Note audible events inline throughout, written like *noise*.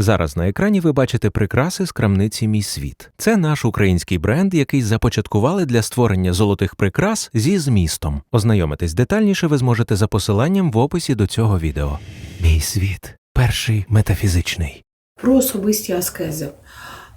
Зараз на екрані ви бачите прикраси з крамниці Мій світ. Це наш український бренд, який започаткували для створення золотих прикрас зі змістом. Ознайомитись детальніше ви зможете за посиланням в описі до цього відео. Мій світ перший метафізичний. Про особисті аскези.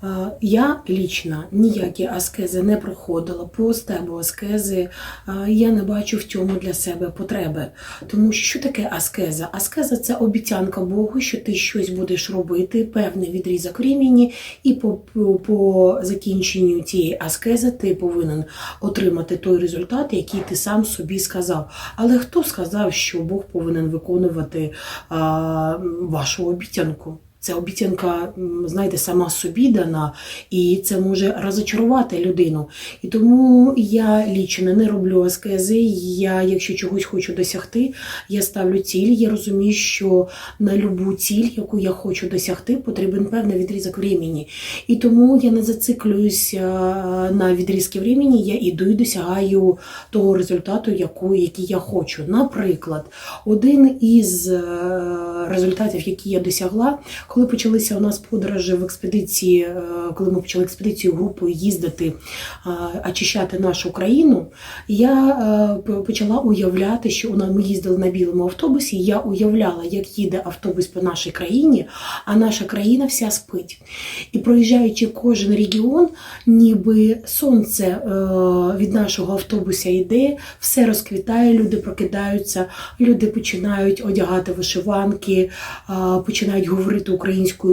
Е, Я лічно ніякі аскези не проходила, пост або аскези. е, Я не бачу в цьому для себе потреби. Тому що таке аскеза? Аскеза це обіцянка Богу, що ти щось будеш робити, певний відрізок времени, і по, по, по закінченню цієї аскези ти повинен отримати той результат, який ти сам собі сказав. Але хто сказав, що Бог повинен виконувати а, вашу обіцянку? Це обіцянка, знаєте, сама собі дана, і це може розочарувати людину. І тому я лічно не роблю аскези. Я, якщо чогось хочу досягти, я ставлю ціль. Я розумію, що на любу ціль, яку я хочу досягти, потрібен певний відрізок времени. І тому я не зациклююся на відрізки времени, я іду і досягаю того результату, яку, який я хочу. Наприклад, один із е, результатів, які я досягла, коли почалися у нас подорожі в експедиції, е, коли ми почали експедицію групою їздити, е, очищати нашу країну, я е, почала уявляти, що ми їздили на білому автобусі. Я уявляла, як їде автобус по нашій країні, а наша країна вся спить. І проїжджаючи кожен регіон, ніби сонце від нашого автобуса йде, все розквітає, люди прокидаються, люди починають одягати вишиванки, починають говорити українською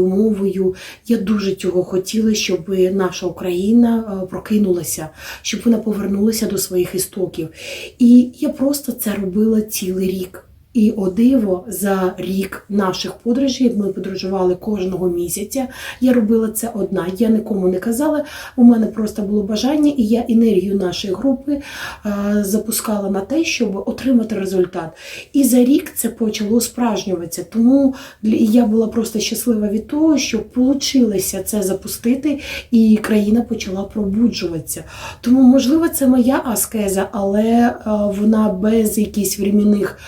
мовою. Я дуже цього хотіла, щоб наша Україна е, прокинулася, щоб вона повернулася до своїх істоків. І я просто це робила цілий рік. І о диво за рік наших подорожей ми подорожували кожного місяця. Я робила це одна. Я нікому не казала. У мене просто було бажання, і я енергію нашої групи е, запускала на те, щоб отримати результат. І за рік це почало справжнюватися. Тому я була просто щаслива від того, що вийшло це запустити, і країна почала пробуджуватися. Тому, можливо, це моя аскеза, але е, вона без якихось временних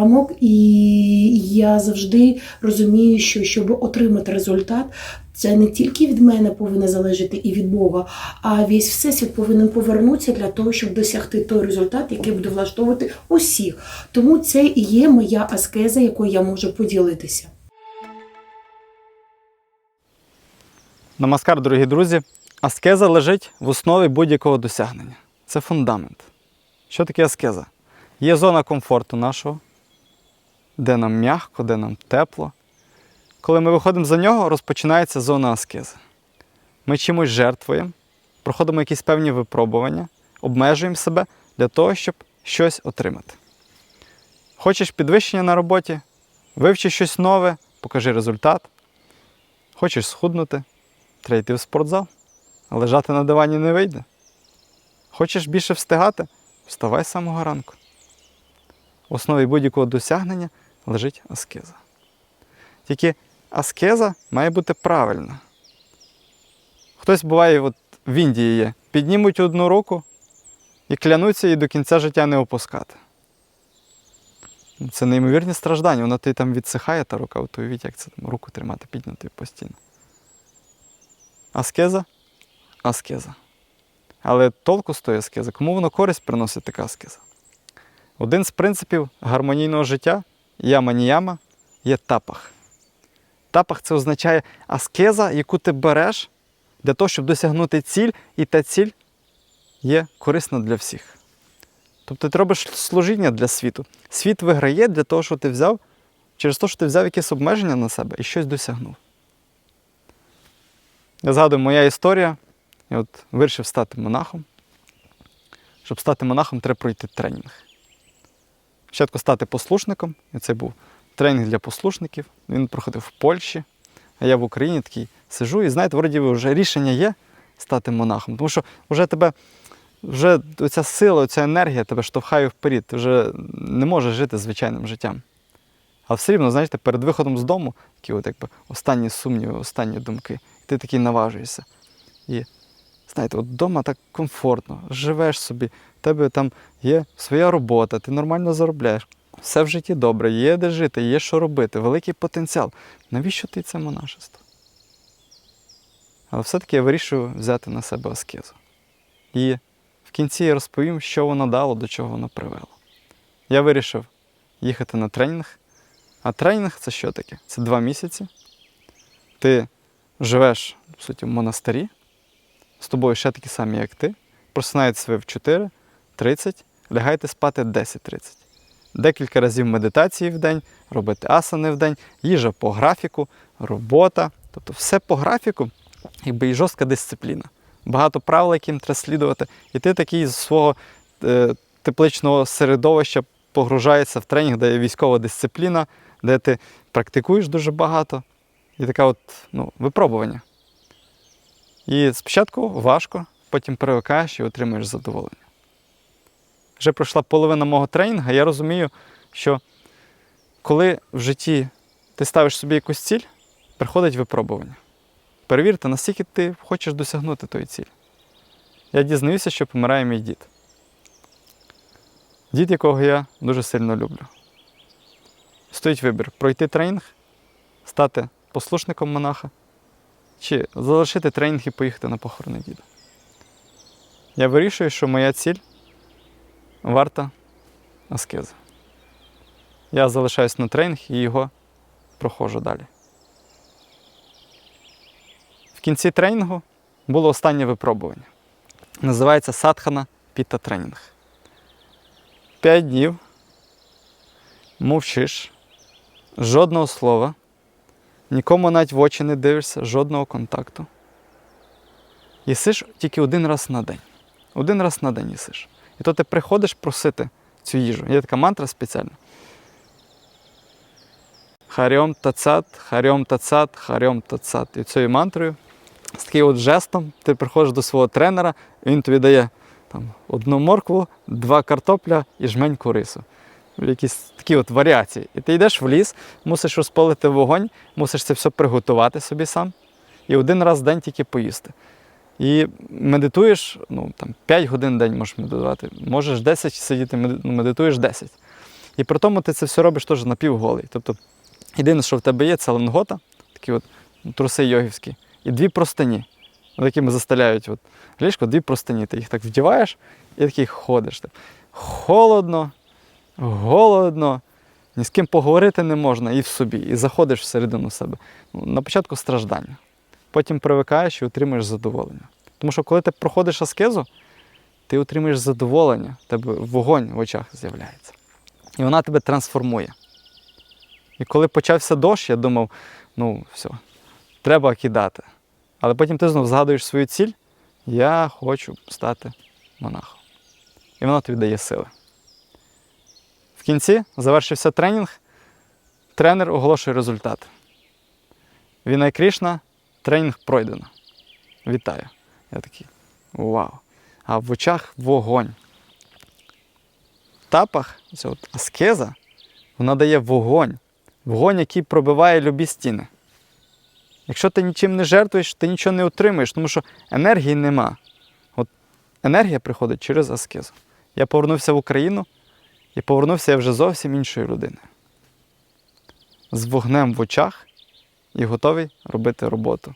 рамок. І я завжди розумію, що щоб отримати результат, це не тільки від мене повинно залежати і від Бога, а весь всесвіт повинен повернутися для того, щоб досягти той результат, який буде влаштовувати усіх. Тому це і є моя аскеза, якою я можу поділитися. Намаскар, дорогі друзі. Аскеза лежить в основі будь-якого досягнення. Це фундамент. Що таке аскеза? Є зона комфорту нашого, де нам м'яко, де нам тепло. Коли ми виходимо за нього, розпочинається зона аскези. Ми чимось жертвуємо, проходимо якісь певні випробування, обмежуємо себе для того, щоб щось отримати. Хочеш підвищення на роботі, вивчи щось нове, покажи результат. Хочеш схуднути, треба йти в спортзал, а лежати на дивані не вийде. Хочеш більше встигати? Вставай з самого ранку. В основі будь-якого досягнення лежить аскеза. Тільки аскеза має бути правильна. Хтось буває, от в Індії є, піднімуть одну руку і клянуться її до кінця життя не опускати. Це неймовірні страждання, вона тобі там відсихає та рука, от уявіть, як це там руку тримати піднятою постійно. Аскеза аскеза. Але толку з тої аскези, кому воно користь приносить така аскеза? Один з принципів гармонійного життя яма ніяма є тапах. Тапах це означає аскеза, яку ти береш для того, щоб досягнути ціль, і та ціль є корисна для всіх. Тобто ти робиш служіння для світу. Світ виграє для того, що ти взяв, через те, що ти взяв якесь обмеження на себе і щось досягнув. Я згадую, моя історія. Я от вирішив стати монахом. Щоб стати монахом, треба пройти тренінг. Спочатку стати послушником, і це був тренінг для послушників. Він проходив в Польщі, а я в Україні такий сижу, і знаєте, вроді вже рішення є стати монахом. Тому що вже тебе, вже оця сила, оця енергія тебе штовхає вперед. Ти вже не можеш жити звичайним життям. Але все рівно, знаєте, перед виходом з дому, такі от якби останні сумніви, останні думки. І ти такий наважуєшся. І знаєте, от вдома так комфортно, живеш собі, в тебе там є своя робота, ти нормально заробляєш. все в житті добре, є де жити, є що робити, великий потенціал. Навіщо ти це монашество? Але все-таки я вирішую взяти на себе аскезу. І в кінці я розповім, що воно дало, до чого воно привело. Я вирішив їхати на тренінг. А тренінг це що таке? Це два місяці. Ти живеш, в суті, в монастирі, з тобою ще такі самі, як ти. Просинаєтеся ви в 4.30, лягаєте спати 10.30. Декілька разів медитації в день, робити асани в день, їжа по графіку, робота. Тобто все по графіку, якби і жорстка дисципліна. Багато правил, яким треба слідувати. І ти такий з свого е, тепличного середовища погружаєшся в тренінг, де є військова дисципліна, де ти практикуєш дуже багато. І таке от, ну, випробування. І спочатку важко, потім привикаєш і отримуєш задоволення. Вже пройшла половина мого тренінгу, я розумію, що коли в житті ти ставиш собі якусь ціль, приходить випробування. Перевірте, наскільки ти хочеш досягнути тої цілі. Я дізнаюся, що помирає мій дід. Дід, якого я дуже сильно люблю. Стоїть вибір: пройти тренінг, стати послушником монаха, чи залишити тренінг і поїхати на похорони діда. Я вирішую, що моя ціль варта аскези. Я залишаюсь на тренінг і його проходжу далі. В кінці тренінгу було останнє випробування. Називається Садхана Піта тренінг. П'ять днів мовчиш, жодного слова, нікому навіть в очі не дивишся, жодного контакту. Їсиш тільки один раз на день. Один раз на день їсиш. І то ти приходиш просити цю їжу. Є така мантра спеціальна. Харьом тацат, харьом тацат, харьом тацат. І цією мантрою, з таким от жестом, ти приходиш до свого тренера, і він тобі дає там, одну моркву, два картопля і жменьку рису. Якісь такі от варіації. І ти йдеш в ліс, мусиш розпалити вогонь, мусиш це все приготувати собі сам. І один раз в день тільки поїсти. І медитуєш, ну там 5 годин в день можеш медитувати, можеш 10 сидіти, ну, медитуєш 10. І при тому ти це все робиш теж напівголий. Тобто, єдине, що в тебе є, це ленгота, такі от труси йогівські, і дві простині, якими застеляють от, ліжко, дві простині. Ти їх так вдіваєш і такий ходиш. Так. Холодно, голодно, ні з ким поговорити не можна і в собі, і заходиш всередину себе. Ну, на початку страждання. Потім привикаєш і отримуєш задоволення. Тому що коли ти проходиш аскезу, ти отримуєш задоволення, тебе вогонь в очах з'являється. І вона тебе трансформує. І коли почався дощ, я думав, ну все, треба кидати. Але потім ти знов згадуєш свою ціль, я хочу стати монахом. І воно тобі дає сили. В кінці завершився тренінг, тренер оголошує результат. Вінай Крішна, тренінг пройдено. Вітаю. Я такий вау. А в очах вогонь. Тапах ця от аскеза, вона дає вогонь. Вогонь, який пробиває любі стіни. Якщо ти нічим не жертвуєш, ти нічого не отримуєш, тому що енергії нема. От енергія приходить через аскезу. Я повернувся в Україну і повернувся я вже зовсім іншою людиною. З вогнем в очах і готовий робити роботу.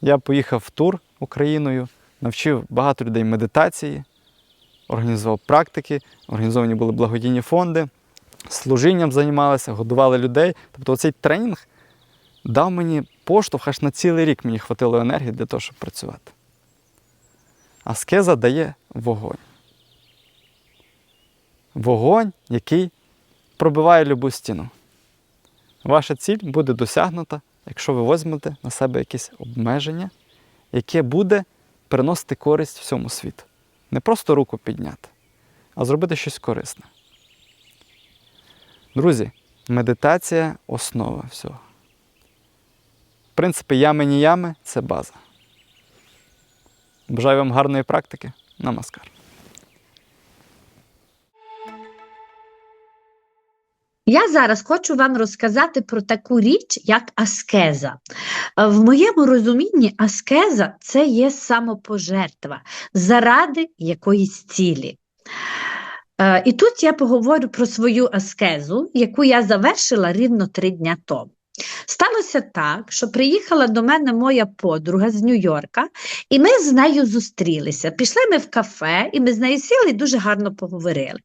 Я поїхав в тур Україною, навчив багато людей медитації, організував практики, організовані були благодійні фонди, служінням займалися, годували людей. Тобто цей тренінг дав мені поштовх аж на цілий рік мені хватило енергії для того, щоб працювати. Аскеза дає вогонь. Вогонь, який пробиває любу стіну. Ваша ціль буде досягнута, якщо ви візьмете на себе якесь обмеження, яке буде приносити користь всьому світу. Не просто руку підняти, а зробити щось корисне. Друзі, медитація основа всього. В принципі, ями ні ями це база. Бажаю вам гарної практики. Намаскар. Я зараз хочу вам розказати про таку річ, як аскеза. Е, В моєму розумінні аскеза це є самопожертва заради якоїсь цілі. Е, і тут я поговорю про свою аскезу, яку я завершила рівно три дня тому. Сталося так, що приїхала до мене моя подруга з Нью-Йорка, і ми з нею зустрілися. Пішли ми в кафе, і ми з нею сіли і дуже гарно поговорили.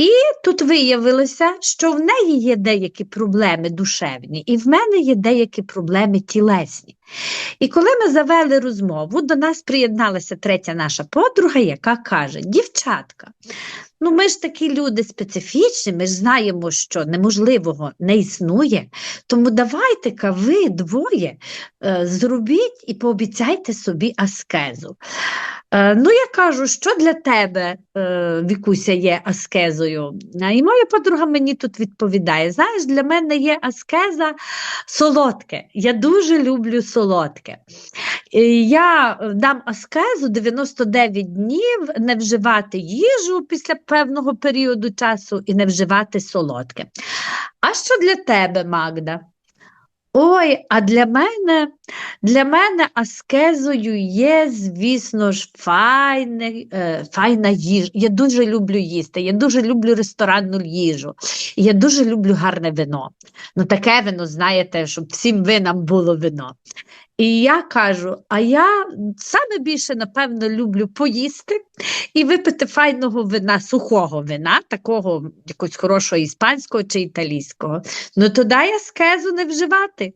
І тут виявилося, що в неї є деякі проблеми душевні, і в мене є деякі проблеми тілесні. І коли ми завели розмову, до нас приєдналася третя наша подруга, яка каже: Дівчатка, ну ми ж такі люди специфічні, ми ж знаємо, що неможливого не існує. Тому давайте-ка ви двоє е, зробіть і пообіцяйте собі аскезу. Е, ну, я кажу, що для тебе, е, Вікуся, є аскезою? І моя подруга мені тут відповідає: знаєш, для мене є аскеза солодке. Я дуже люблю солодке. Я е, дам аскезу 99 днів не вживати їжу після певного періоду часу і не вживати солодке. А що для тебе, Магда? Ой, а для мене, для мене аскезою є, звісно ж, файне, е, файна їжа. Я дуже люблю їсти, я дуже люблю ресторанну їжу, я дуже люблю гарне вино. Ну, таке вино, знаєте, щоб всім винам було вино. І я кажу: а я саме більше, напевно, люблю поїсти і випити файного вина, сухого вина, такого якогось хорошого іспанського чи італійського. Ну тоді я скезу не вживати.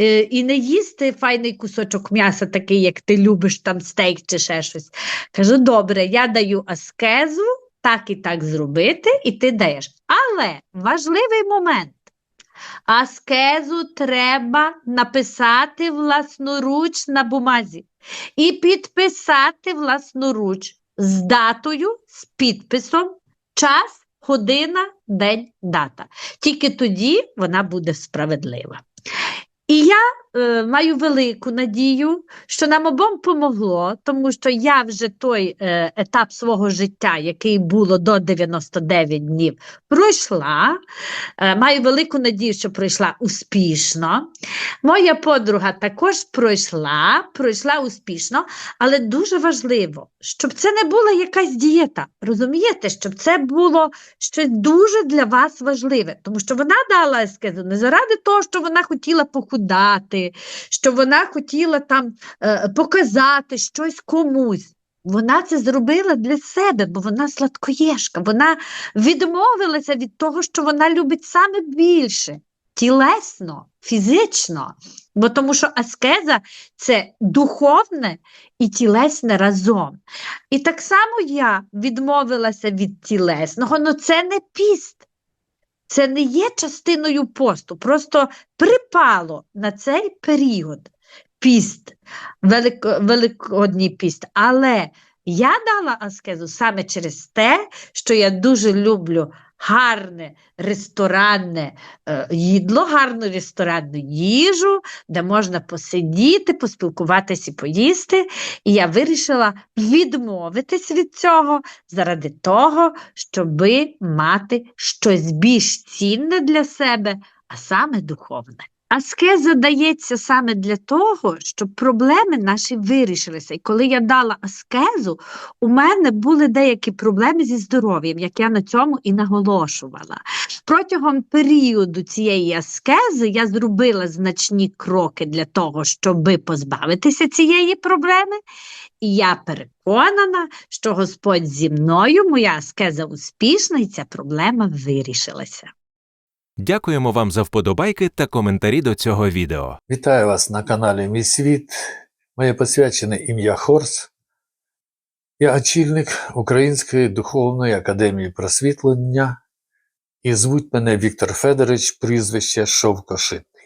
Е, і не їсти файний кусочок м'яса, такий, як ти любиш, там стейк чи ще щось. Кажу, добре, я даю аскезу, так і так зробити, і ти даєш. Але важливий момент. Аскезу треба написати власноруч на бумазі і підписати власноруч з датою, з підписом, час, година, день, дата. Тільки тоді вона буде справедлива. І я е, маю велику надію, що нам обом помогло, тому що я вже той е, етап свого життя, який було до 99 днів, пройшла. Е, маю велику надію, що пройшла успішно. Моя подруга також пройшла, пройшла успішно, але дуже важливо, щоб це не була якась дієта. Розумієте, щоб це було щось дуже для вас важливе, тому що вона дала ескезу не заради того, що вона хотіла похудати, що вона хотіла там е, показати щось комусь. Вона це зробила для себе, бо вона сладкоєшка. Вона відмовилася від того, що вона любить саме більше тілесно, фізично. Бо тому що аскеза це духовне і тілесне разом. І так само я відмовилася від тілесного, але це не піст. Це не є частиною посту, просто припало на цей період піст, велик, великодній піст. Але я дала аскезу саме через те, що я дуже люблю гарне ресторанне е, їдло, гарну ресторанну їжу, де можна посидіти, поспілкуватися і поїсти. І я вирішила відмовитись від цього заради того, щоб мати щось більш цінне для себе, а саме духовне. Аскеза дається саме для того, щоб проблеми наші вирішилися. І коли я дала аскезу, у мене були деякі проблеми зі здоров'ям, як я на цьому і наголошувала. Протягом періоду цієї аскези я зробила значні кроки для того, щоб позбавитися цієї проблеми. І я переконана, що Господь зі мною, моя аскеза успішна, і ця проблема вирішилася. Дякуємо вам за вподобайки та коментарі до цього відео. Вітаю вас на каналі Мій Світ. Моє посвячене ім'я Хорс. Я очільник Української духовної академії просвітлення і звуть мене Віктор Федорович, прізвище Шовкошитний.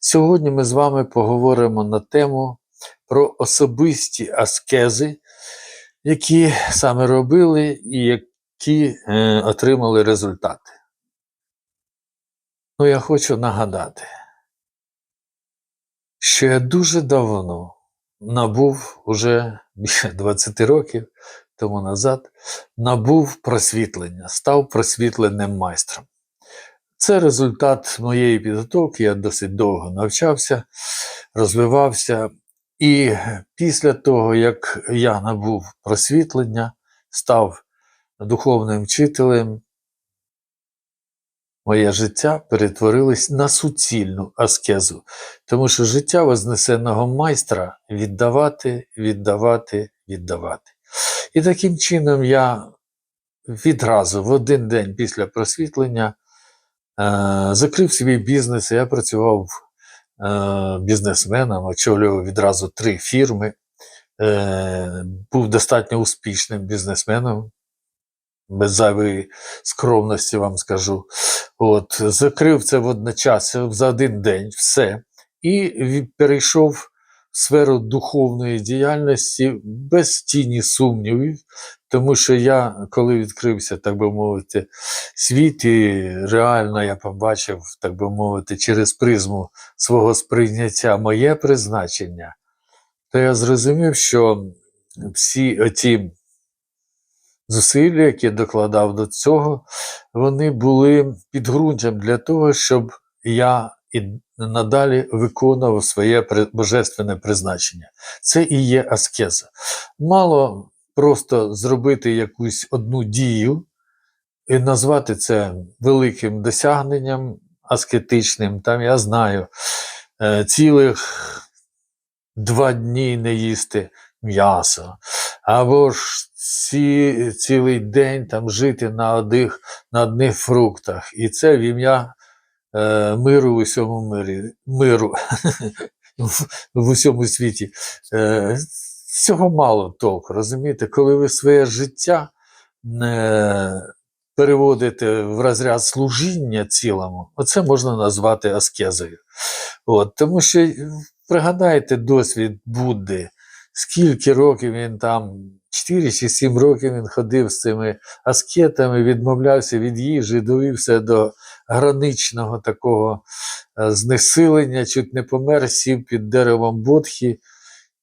Сьогодні ми з вами поговоримо на тему про особисті аскези, які саме робили і які е, отримали результати. Ну, я хочу нагадати, що я дуже давно набув, уже більше 20 років тому назад, набув просвітлення, став просвітленим майстром. Це результат моєї підготовки. Я досить довго навчався, розвивався. І після того, як я набув просвітлення, став духовним вчителем, моє життя перетворилось на суцільну аскезу, тому що життя вознесеного майстра віддавати, віддавати, віддавати. І таким чином я відразу в один день після просвітлення е, закрив свій бізнес. Я працював е, бізнесменом, очолював відразу три фірми, е, був достатньо успішним бізнесменом. Без зайвої скромності вам скажу. От, закрив це водночас за один день все. І перейшов в сферу духовної діяльності без тіні сумнівів, тому що я, коли відкрився, так би мовити, світ, і реально я побачив, так би мовити, через призму свого сприйняття моє призначення, то я зрозумів, що всі оті зусилля, які докладав до цього, вони були підґрунтям для того, щоб я і надалі виконував своє божественне призначення. Це і є аскеза. Мало просто зробити якусь одну дію і назвати це великим досягненням аскетичним. Там я знаю е, цілих два дні не їсти м'ясо, або ж ці, цілий день там жити на одних, на одних фруктах. І це в ім'я е, миру в усьому мирі, миру *laughs* в, усьому світі. Е, цього мало толку, розумієте, коли ви своє життя е, переводите в розряд служіння цілому, оце можна назвати аскезою. От, тому що пригадайте досвід Будди, скільки років він там, 4 чи 7 років він ходив з цими аскетами, відмовлявся від їжі, довівся до граничного такого е, знесилення, чуть не помер, сів під деревом Бодхі.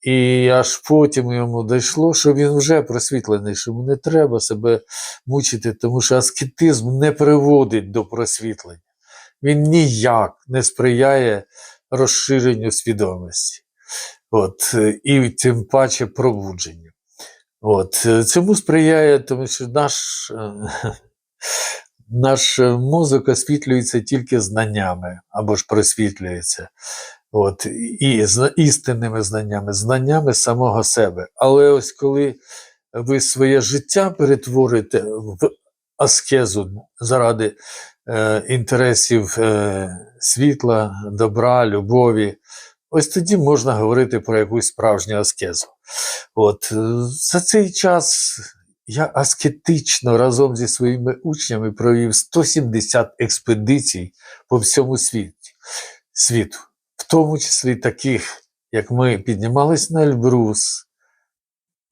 І аж потім йому дійшло, що він вже просвітлений, що не треба себе мучити, тому що аскетизм не приводить до просвітлення. Він ніяк не сприяє розширенню свідомості. От, е, і тим паче пробудженню. От, е, цьому сприяє, тому що наш, е, *laughs* наш мозок освітлюється тільки знаннями або ж просвітлюється. От, і зна- істинними знаннями, знаннями самого себе. Але ось коли ви своє життя перетворите в аскезу заради е, інтересів е, світла, добра, любові, ось тоді можна говорити про якусь справжню аскезу. От, е, за цей час я аскетично разом зі своїми учнями провів 170 експедицій по всьому світі, світу, в тому числі таких, як ми піднімались на Ельбрус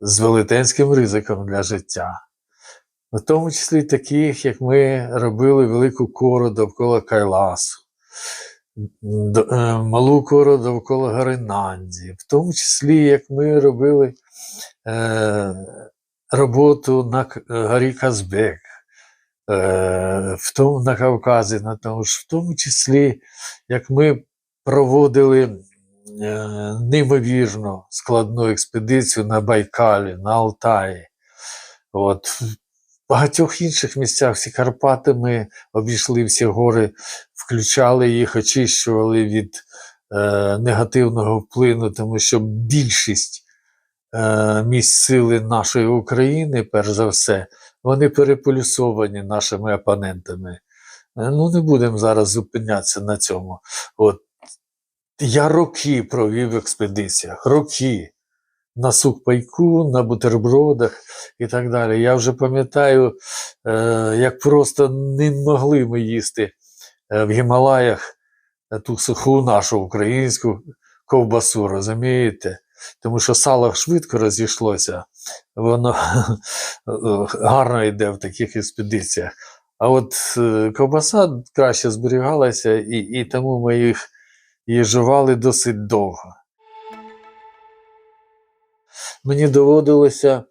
з велетенським ризиком для життя. В тому числі таких, як ми робили велику кору довкола Кайласу, малу кору довкола Гаринанді, в тому числі, як ми робили е, роботу на К- горі Казбек, е, в тому, на Кавказі, на тому ж, в тому числі, як ми проводили е, неймовірно складну експедицію на Байкалі, на Алтаї. От, багатьох інших місцях всі Карпати ми обійшли всі гори, включали їх, очищували від е, негативного вплину, тому що більшість е, місць сили нашої України, перш за все, вони переполюсовані нашими опонентами. Е, Ну, не будемо зараз зупинятися на цьому. От. Я роки провів в експедиціях, роки. На сухпайку, на бутербродах і так далі. Я вже пам'ятаю, е, як просто не могли ми їсти е, в Гімалаях е, ту суху нашу українську ковбасу, розумієте? Тому що сало швидко розійшлося, воно *laughs* гарно йде в таких експедиціях. А от ковбаса краще зберігалася, і, і тому ми їх її жували досить довго. Мені доводилося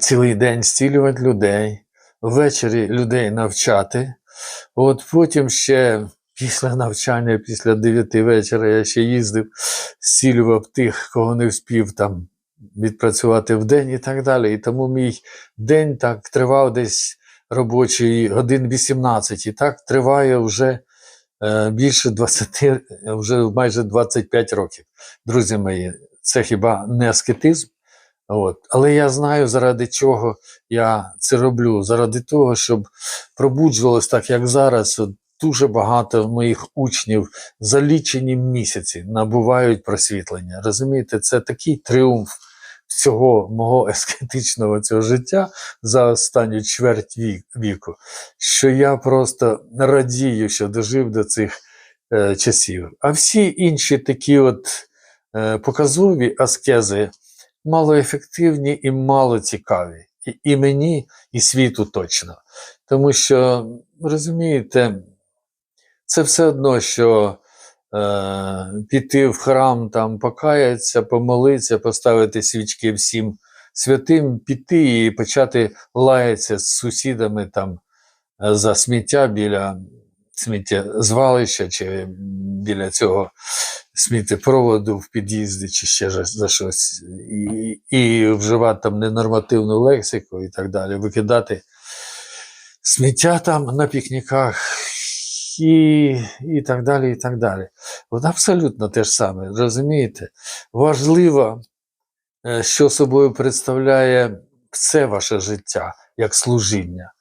цілий день зцілювати людей, ввечері людей навчати. От потім ще після навчання, після 9 вечора я ще їздив, зцілював тих, кого не вспів там відпрацювати в день і так далі. І тому мій день так тривав десь робочий годин 18, і так триває вже більше 20, вже майже 25 років. Друзі мої, це хіба не аскетизм? От. Але я знаю, заради чого я це роблю. Заради того, щоб пробуджувалось так, як зараз. Дуже багато моїх учнів за лічені місяці набувають просвітлення. Розумієте, це такий тріумф всього мого *laughs* ескетичного цього життя за останню чверть вік- віку, що я просто радію, що дожив до цих е, часів. А всі інші такі от е, показові аскези малоефективні і мало цікаві. І, і мені, і світу точно. Тому що, розумієте, це все одно, що піти в храм, там, покаятися, помолитися, поставити свічки всім святим, піти і почати лаятися з сусідами там, е, за сміття біля сміттєзвалища чи біля цього сміттєпроводу в під'їзді, чи ще за щось, і, і вживати там ненормативну лексику і так далі, викидати сміття там на пікніках і, і так далі, і так далі. От абсолютно те ж саме, розумієте? Важливо, е, що собою представляє все ваше життя як служіння.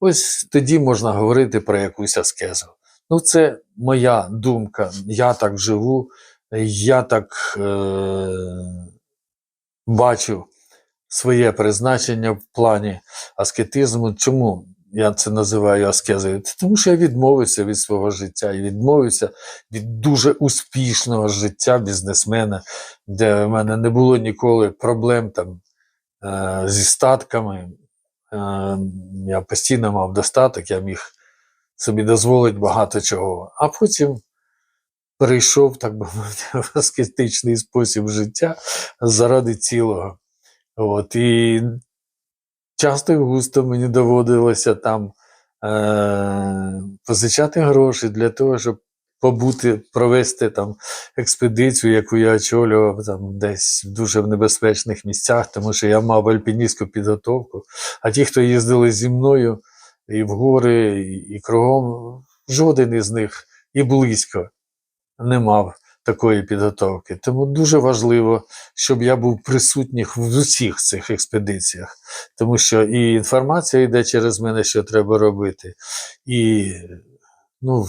Ось тоді можна говорити про якусь аскезу. Ну, це моя думка. Я так живу, я так е- бачу своє призначення в плані аскетизму. Чому я це називаю аскезою? Тому що я відмовився від свого життя і відмовився від дуже успішного життя бізнесмена, де в мене не було ніколи проблем там, е- зі статками. Е, я постійно мав достаток, я міг собі дозволити багато чого. А потім перейшов, так би мовити, в *laughs* аскетичний спосіб життя заради цілого. От, і часто і густо мені доводилося там е- позичати гроші для того, щоб побути, провести там експедицію, яку я очолював там десь в дуже небезпечних місцях, тому що я мав альпіністську підготовку. А ті, хто їздили зі мною і в гори, і, і кругом, жоден із них і близько не мав такої підготовки. Тому дуже важливо, щоб я був присутній в усіх цих експедиціях, тому що і інформація йде через мене, що треба робити, і, ну,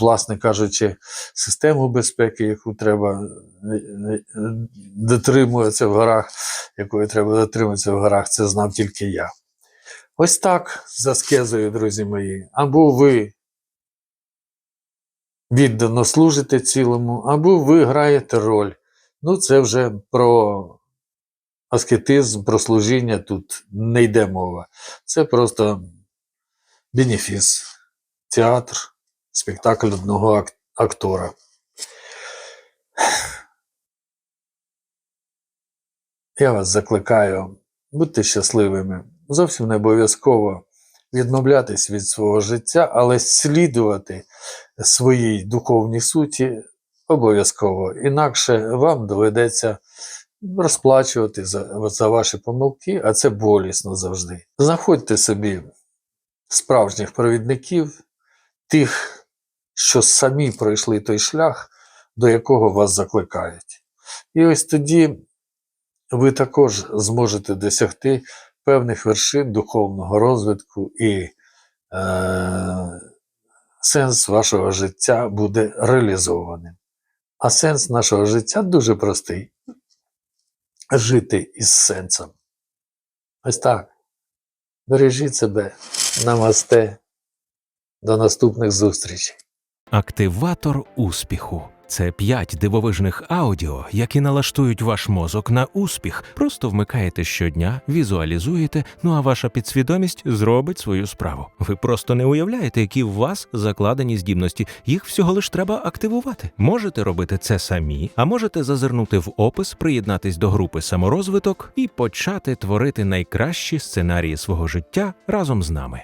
власне кажучи, систему безпеки, яку треба е, е, дотримуватися в горах, якої треба дотримуватися в горах, це знав тільки я. Ось так з аскезою, друзі мої. Або ви віддано служите цілому, або ви граєте роль. Ну, це вже про аскетизм, про служіння тут не йде мова. Це просто бенефіс, театр, спектакль одного актора. Я вас закликаю, будьте щасливими. Зовсім не обов'язково відмовлятись від свого життя, але слідувати своїй духовній суті обов'язково. Інакше вам доведеться розплачувати за, за ваші помилки, а це болісно завжди. Знаходьте собі справжніх провідників, тих, що самі пройшли той шлях, до якого вас закликають. І ось тоді ви також зможете досягти певних вершин духовного розвитку і е, сенс вашого життя буде реалізованим. А сенс нашого життя дуже простий: жити із сенсом. Ось так. Бережіть себе, намасте. До наступних зустрічей. Активатор успіху. Це п'ять дивовижних аудіо, які налаштують ваш мозок на успіх. Просто вмикаєте щодня, візуалізуєте, ну а ваша підсвідомість зробить свою справу. Ви просто не уявляєте, які в вас закладені здібності. Їх всього лиш треба активувати. Можете робити це самі, а можете зазирнути в опис, приєднатись до групи саморозвиток і почати творити найкращі сценарії свого життя разом з нами.